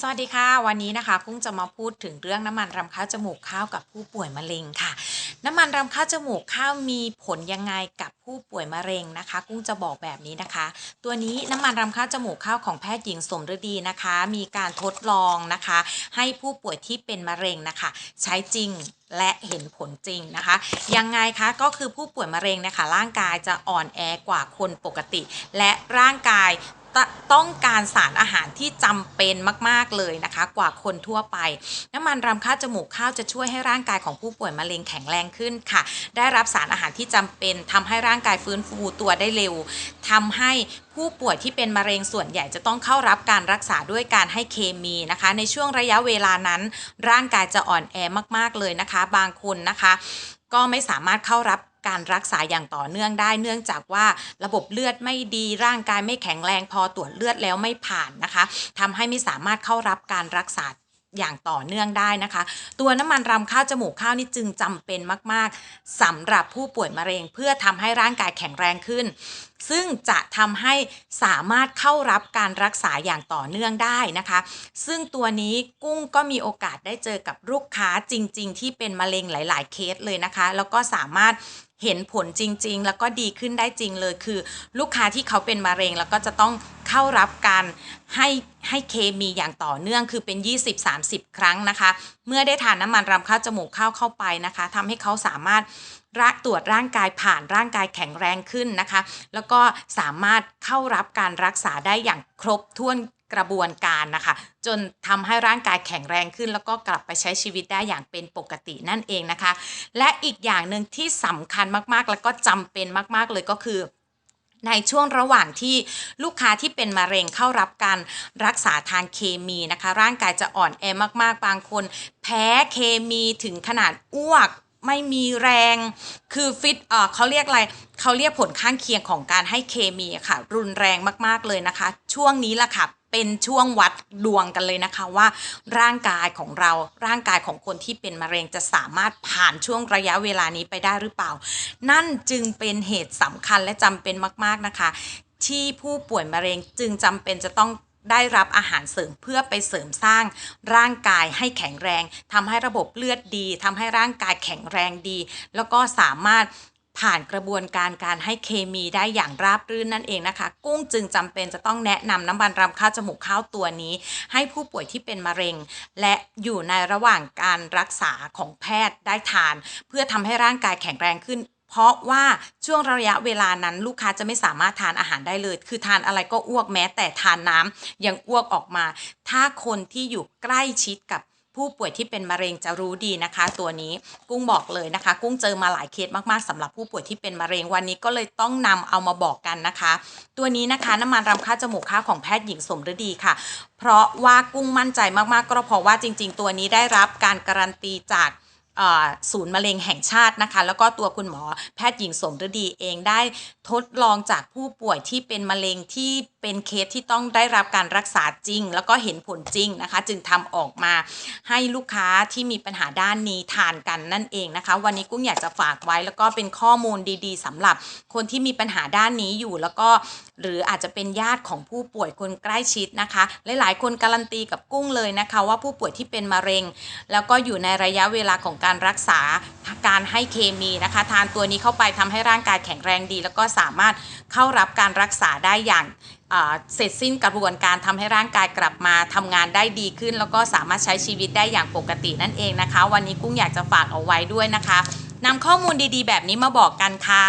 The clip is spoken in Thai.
สวัสดีค่ะ วันนี้นะคะกุ้งจะมาพูดถึงเรื่องน้ำมันรำข้าวจมูกข้าวกับผู้ป่วยมะเร็งค่ะ น้ำมันรำข้าวจมูกข้าวมีผลยังไงกับผู้ป่วยมะเร็งนะคะ กุ้งจะบอกแบบนี้นะคะ ตัวนี้น้ำมันรำข้าวจมูกข้าวของแพทย์หญิงสมฤดีนะคะ มีการทดลองนะคะ ให้ผู้ป่วยที่เป็นมะเร็งนะคะ ใช้จริงและเห็นผลจริงนะคะ ยังไงคะก็คือผู้ป่วยมะเร็งนะคะร่างกายจะอ่อนแอกว่าคนปกติ และร่างกาย ต้องการสารอาหารที่จำเป็นมาก ๆ เลยนะคะ กว่าคนทั่วไป น้ำมันรำข้าจมูกข้าวจะช่วยให้ร่างกายของผู้ป่วยมะเร็งแข็งแรงขึ้นค่ะ ได้รับสารอาหารที่จำเป็นทำให้ร่างกายฟื้นฟูตัวได้เร็วทำให้ผู้ป่วยที่เป็นมะเร็งส่วนใหญ่จะต้องเข้ารับการรักษาด้วยการให้เคมีนะคะ ในช่วงระยะเวลานั้น ร่างกายจะอ่อนแอมาก ๆ เลยนะคะ บางคนนะคะ ก็ไม่สามารถเข้ารับ การรักษาอย่างต่อเนื่องได้ เนื่องจากว่าระบบเลือดไม่ดีร่างกายไม่แข็งแรงพอตรวจเลือดแล้วไม่ผ่านนะคะทำให้ไม่สามารถเข้ารับการรักษา อย่างต่อเนื่องได้นะคะ ตัวน้ำมันรำข้าวจมูกข้าวนี่จึงจำเป็นมาก ๆสำหรับผู้ป่วยมะเร็งเพื่อทำให้ร่างกายแข็งแรงขึ้น ซึ่งจะทำให้สามารถเข้ารับการรักษาอย่างต่อเนื่องได้นะคะ ซึ่งตัวนี้กุ้งก็มีโอกาสได้เจอกับลูกค้าจริง ๆ ที่เป็นมะเร็งหลาย ๆ เคสเลยนะคะ แล้วก็สามารถเห็นผลจริง ๆ แล้วก็ดีขึ้นได้จริงเลยคือ ลูกค้าที่เขาเป็นมะเร็งแล้วก็จะต้อง เข้ารับการให้ให้เคมีอย่างต่อเนื่องคือเป็น 20-30 ครั้งนะคะ เมื่อได้ทานน้ำมันรำข้าวจมูกข้าวเข้าไปนะคะทำให้เขาสามารถระตรวจร่างกายผ่านร่างกายแข็งแรงขึ้นนะคะ แล้วก็สามารถเข้ารับการรักษาได้อย่างครบถ้วนกระบวนการนะคะ จนทำให้ร่างกายแข็งแรงขึ้น แล้วก็กลับไปใช้ชีวิตได้อย่างเป็นปกตินั่นเองนะคะ และอีกอย่างหนึ่งที่สำคัญมากๆ แล้วก็จำเป็นมาก ๆเลยก็คือ ในช่วงระหว่างที่ลูกค้าที่เป็นมะเร็งเข้ารับการรักษาทางเคมีนะคะ ร่างกายจะอ่อนแอมากๆ บางคน แพ้เคมีถึงขนาดอ้วกไม่มีแรง คือฟิตเออเขาเรียกอะไร เขาเรียกผลข้างเคียงของการให้เคมีค่ะ รุนแรงมากๆเลยนะคะ ช่วงนี้ล่ะค่ะ เป็นช่วงวัดดวงกันเลยนะคะว่า ร่างกายของเราร่างกายของคนที่เป็นมะเร็งจะสามารถผ่านช่วงระยะเวลานี้ไปได้หรือเปล่า นั่นจึงเป็นเหตุสำคัญและจำเป็นมากๆนะคะ ที่ผู้ป่วยมะเร็งจึงจำเป็นจะต้องได้รับอาหารเสริมเพื่อไปเสริมสร้างร่างกายให้แข็งแรงทำให้ระบบเลือดดีทำให้ร่างกายแข็งแรงดี แล้วก็สามารถ ผ่านกระบวนการการให้เคมีได้อย่างราบรื่นนั่นเองนะคะ กุ้งจึงจำเป็นจะต้องแนะนำน้ำมันรำข้าวจมูกข้าวตัวนี้ ให้ผู้ป่วยที่เป็นมะเร็ง และอยู่ในระหว่างการรักษาของแพทย์ได้ทาน เพื่อทำให้ร่างกายแข็งแรงขึ้นเพราะว่าช่วงระยะเวลานั้นลูกค้าจะไม่สามารถทานอาหารได้เลย คือทานอะไรก็อ้วกแม้แต่ทานน้ำยังอ้วกออกมา ถ้าคนที่อยู่ใกล้ชิดกับ ผู้ป่วยที่เป็นมะเร็งจะรู้ดีนะคะ ตัวนี้กุ้งบอกเลยนะคะ กุ้งเจอมาหลายเคสมากๆสำหรับผู้ป่วยที่เป็นมะเร็งวันนี้ก็เลยต้องนำเอามาบอกกันนะคะ ตัวนี้นะคะน้ำมันรำค่าจมูกค่าของแพทย์หญิงสมฤดีค่ะ เพราะว่ากุ้งมั่นใจมากๆ ก็เพราะว่าจริง ๆ ตัวนี้ได้รับการการันตีจาก ศูนย์มะเร็งแห่งชาตินะคะ แล้วก็ตัวคุณหมอแพทย์หญิงสมฤดีเองได้ทดลองจากผู้ป่วยที่เป็นมะเร็งที่เป็นเคสที่ต้องได้รับการรักษาจริง แล้วก็เห็นผลจริงนะคะ จึงทำออกมาให้ลูกค้าที่มีปัญหาด้านนี้ทานกันนั่นเองนะคะ วันนี้กุ้งอยากจะฝากไว้แล้วก็เป็นข้อมูลดี ๆสำหรับคนที่มีปัญหาด้านนี้อยู่แล้วก็หรืออาจจะเป็นญาติของผู้ป่วยคนใกล้ชิดนะคะ หลาย ๆ คนการันตีกับกุ้งเลยนะคะ ว่าผู้ป่วยที่เป็นมะเร็ง แล้วก็อยู่ในระยะเวลาของการรักษาการให้เคมีนะคะ ทานตัวนี้เข้าไปทำให้ร่างกายแข็งแรงดี แล้วก็สามารถเข้ารับการรักษาได้อย่างเสร็จสิ้นกระบวนการทำให้ร่างกายกลับมาทำงานได้ดีขึ้น แล้วก็สามารถใช้ชีวิตได้อย่างปกตินั่นเองนะคะ วันนี้กุ้งอยากจะฝากเอาไว้ด้วยนะคะนำข้อมูลดีๆ แบบนี้มาบอกกันค่ะ